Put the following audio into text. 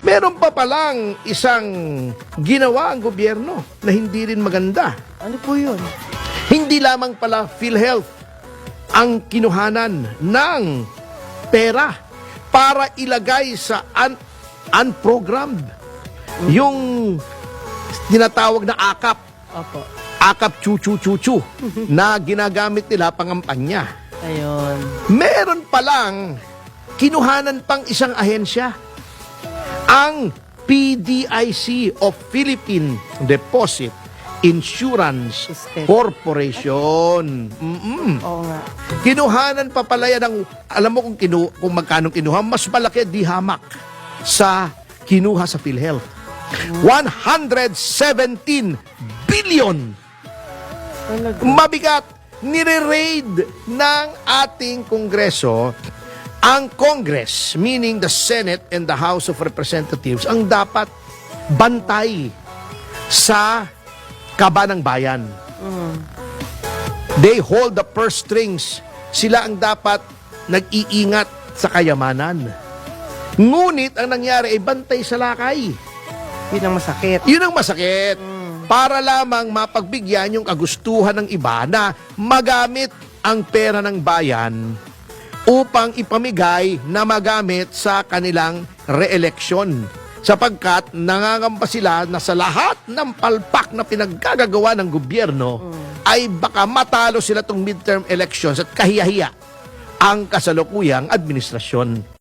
Meron pa palang isang ginawa ang gobyerno na hindi rin maganda. Ano po yun? Hindi lamang pala PhilHealth ang kinuhanan ng pera para ilagay sa un- unprogrammed. Yung tinatawag na akap, Opo. akap chu-chu-chu-chu na ginagamit nila pangampanya. Ayun. Meron palang kinuhanan pang isang ahensya. Ang PDIC of Philippine Deposit Insurance System. Corporation. Mm-mm. Oo nga. Kinuhanan pa pala yan ng, alam mo kung, kinu, kung magkano kinuha, mas malaki di hamak sa kinuha sa PhilHealth. 117 billion mabigat nire-raid ng ating Kongreso ang Congress, meaning the Senate and the House of Representatives, ang dapat bantay sa kaba ng bayan. They hold the purse strings. Sila ang dapat nag-iingat sa kayamanan. Ngunit ang nangyari ay bantay sa lakay. Yun ang masakit. Yun ang masakit. Para lamang mapagbigyan yung kagustuhan ng iba na magamit ang pera ng bayan upang ipamigay na magamit sa kanilang re-election. Sapagkat nangangamba sila na sa lahat ng palpak na pinaggagawa ng gobyerno ay baka matalo sila tong midterm elections at kahiyahiya ang kasalukuyang administrasyon.